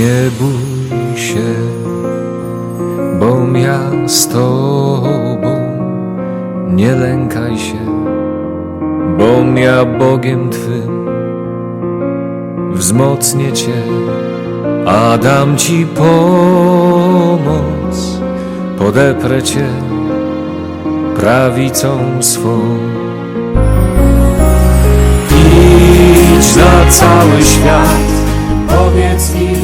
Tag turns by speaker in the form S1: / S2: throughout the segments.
S1: Nie bój się, bo ja z Tobą, nie lękaj się, bo ja Bogiem Twym, wzmocnię Cię, a dam Ci pomoc, podeprę Cię prawicą swą. Idź na cały świat, powiedz
S2: mi,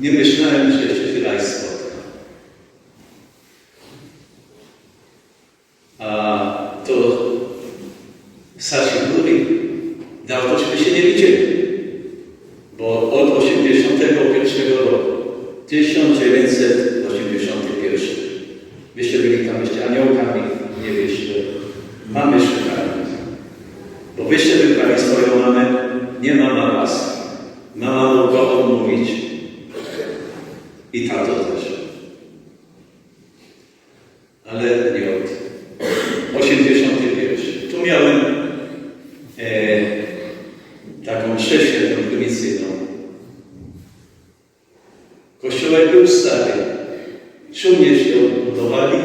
S2: nie myślałem, że się tyle spotkam. A to Sasiburi dawnośmy się nie widzieli, bo od 81 roku, 1981, wyście byli tam jeszcze aniołkami, nie wyście, mamy szukali. Bo wyście wybrali swoją mamę, nie mama was. Mama mogła odmówić. I tato też. Ale nie od. 81. Tu miałem e, taką mszę świętą prymicyjną. Kościółek był stary. Szumnie się odbudowali,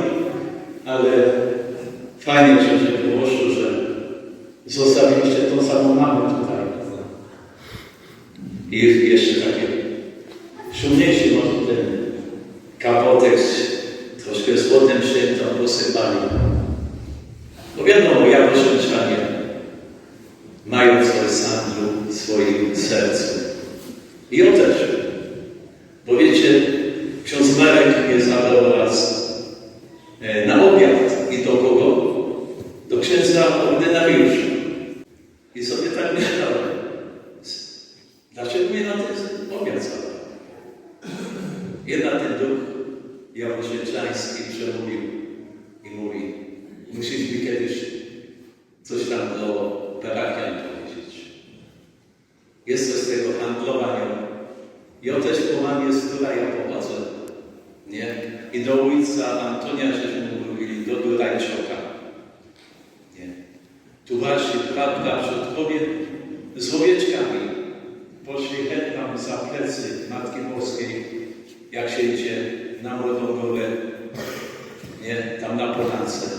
S2: ale fajnie książę położył, że zostawiliście tą samą mamę tutaj. I jeszcze takie szumniejszy może ten kapotek troszkę złotem się tam posypali. Bo wiadomo, Jaroszewczanie mają swoje sandru w swoim sercu. I on też. Bo wiecie, ksiądz Marek mnie zabrał raz e, na obiad. I do kogo? Do księdza ordynariusza. I sobie tak myślałem. Dlaczego mnie na ten obiad zabrał? Jednak ten duch Jaroszewczański przemówił i mówi, musisz mi kiedyś coś tam do parafian powiedzieć. Jest coś z tego handlowania. Ja też po mamie z Duraja pochodzę. Nie? I do ojca Antonia żeśmy mówili, do Durajczoka. Nie? Tu wasi prawda przodkowie z owieczkami poszli chętnie za plecy Matki Boskiej, jak się idzie na Młodą Górę, nie? tam na Polance.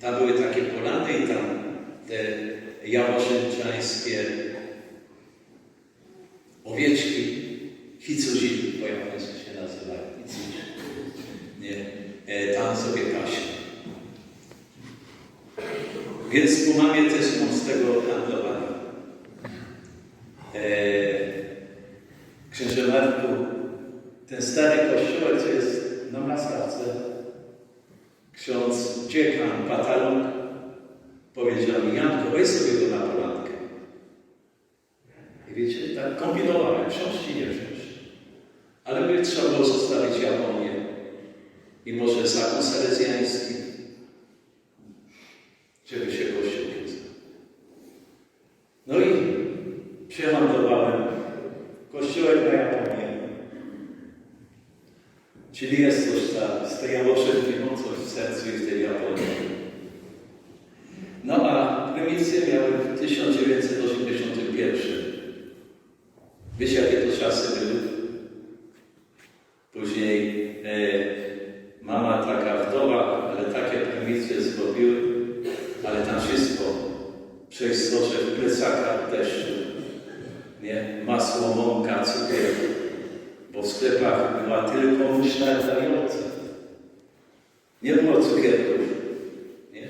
S2: Tam były takie polany i tam te jaworzęczańskie owieczki, hicuzi, bo jak one się nazywają. Nie? E, tam sobie pasie. Więc po mamie też mam tego handlowania. Eee, Księże Marku, ten stary kościółek, co jest na Maskawce, ksiądz dziekan Pataluk powiedział mi, Janko, weź sobie go na. I wiecie, tak kombinowałem, książki nie wziąć. Ale by trzeba było zostawić Japonię i może zakon salezjański, żeby się kościół wiązał. No i przehandlowałem kościółek na Japonię. Czyli jest coś tam z tej Jaworzewki, no coś w sercu i w tej Japonii. No a prymisję miałem w 1981. Wiecie, jakie to czasy były? Później e, mama taka wdowa, ale takie prymisje zrobiły, ale tam wszystko w plecakach deszczu. Nie? Masło, mąka, cukier. Bo w sklepach była tylko musztarda i ocet. Nie było cukierków. Nie?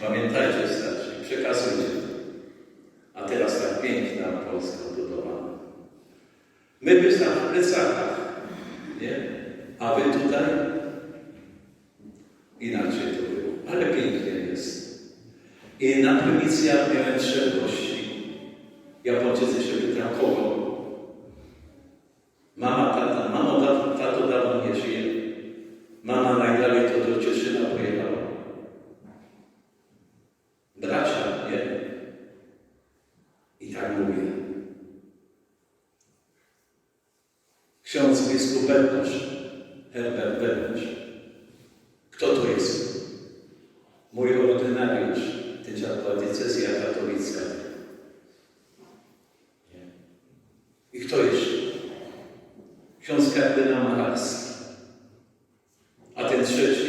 S2: Pamiętajcie starsi, przekazujcie. A teraz tak piękna Polska budowana. My by tam w plecakach. Nie? A wy tutaj? Inaczej to było. Ale pięknie jest. I na prymisjach miałem trzech gości. Japończycy się pytają, kogo? Mama, tata, mamo, tato, tato dawno nie żyje. Mama najdalej to do Cieszyna pojechała. Bracia, nie? I tak mówię. Ksiądz biskup Bednosz, Herbert Bednosz. Kto to jest? Mój ordynariusz, gdzie padła decyzja katolicka. I kto jeszcze? Ksiądz kardynał Macharski. A ten trzeci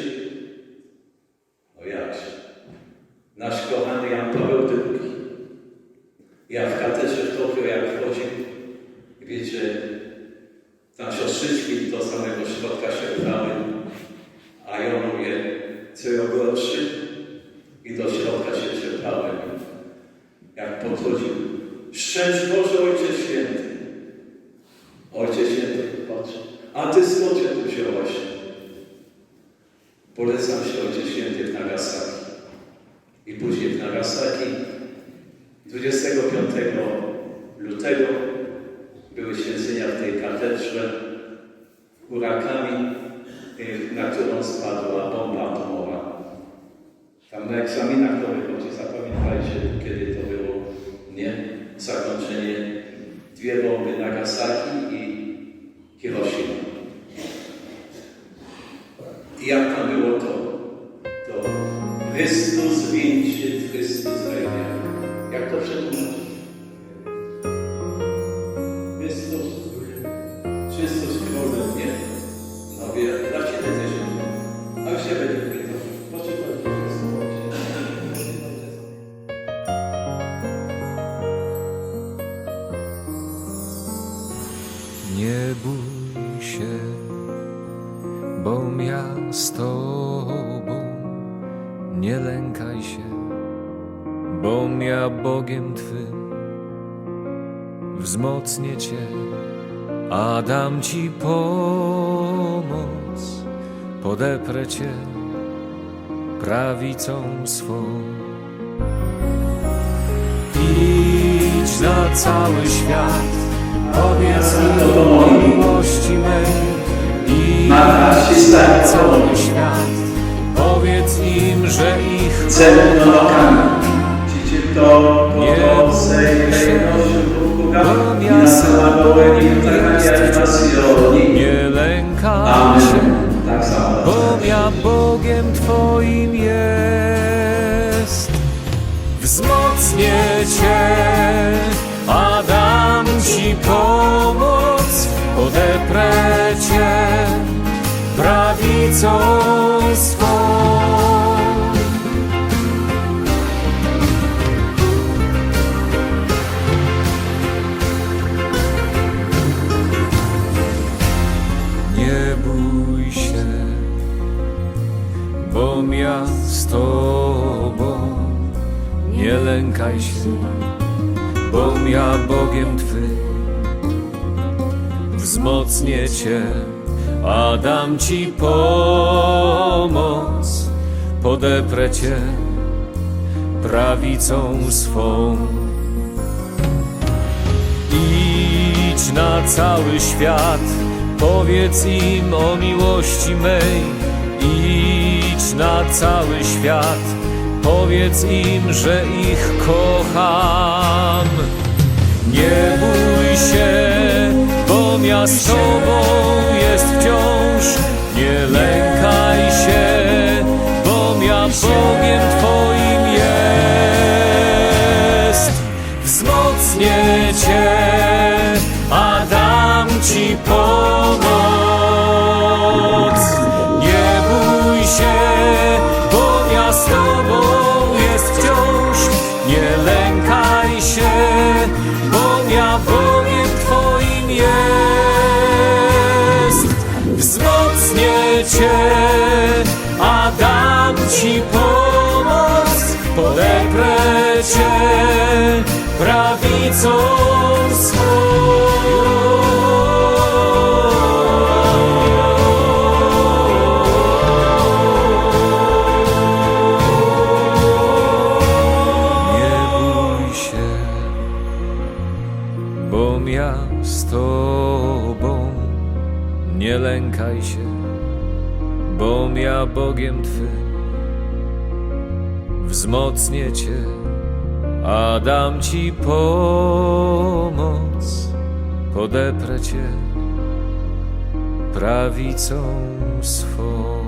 S2: Jak podchodził, szczęść Boże Ojcze Święty. Ojcze Święty patrzy, a Ty skąd się tu wziąłeś? Polecam się Ojcze Święty w Nagasaki. I później w Nagasaki 25 lutego były święcenia w tej katedrze urakami, y, na którą spadła bomba atomowa. Tam na egzaminach to wychodzi, zapamiętajcie, kiedy to było, nie? Zakończenie. Dwie bomby Nagasaki i Hiroshima. I jak tam było to? To Chrystus winci, Chrystus rejnie. Jak to przetłumaczyć?
S1: Twym. Wzmocnię Cię, a dam Ci pomoc. Podeprę Cię prawicą swą. Idź na cały świat, powiedz miłości mej. Idź na cały świat, powiedz im, że ich
S2: Celnokami. Widzicie
S1: Bogiem Twoim jest. Wzmocnię Cię, a dam Ci pomoc, podeprę Cię prawicą lękaj się, bo ja Bogiem Twym. Wzmocnię Cię, a dam Ci pomoc. Podeprę Cię prawicą swą. Idź na cały świat, powiedz im o miłości mej. Idź na cały świat, powiedz im, że ich kocham. Nie bój się, bo z Tobą jest wciąż. Nie lękaj się, bo ja Bogiem Twoim Ci pomoc. Podeprę Cię prawicą swą. Nie bój się, bo ja z Tobą. Nie lękaj się, bo ja Bogiem Twym. Wzmocnię Cię, a dam Ci pomoc. Podeprę Cię prawicą swą.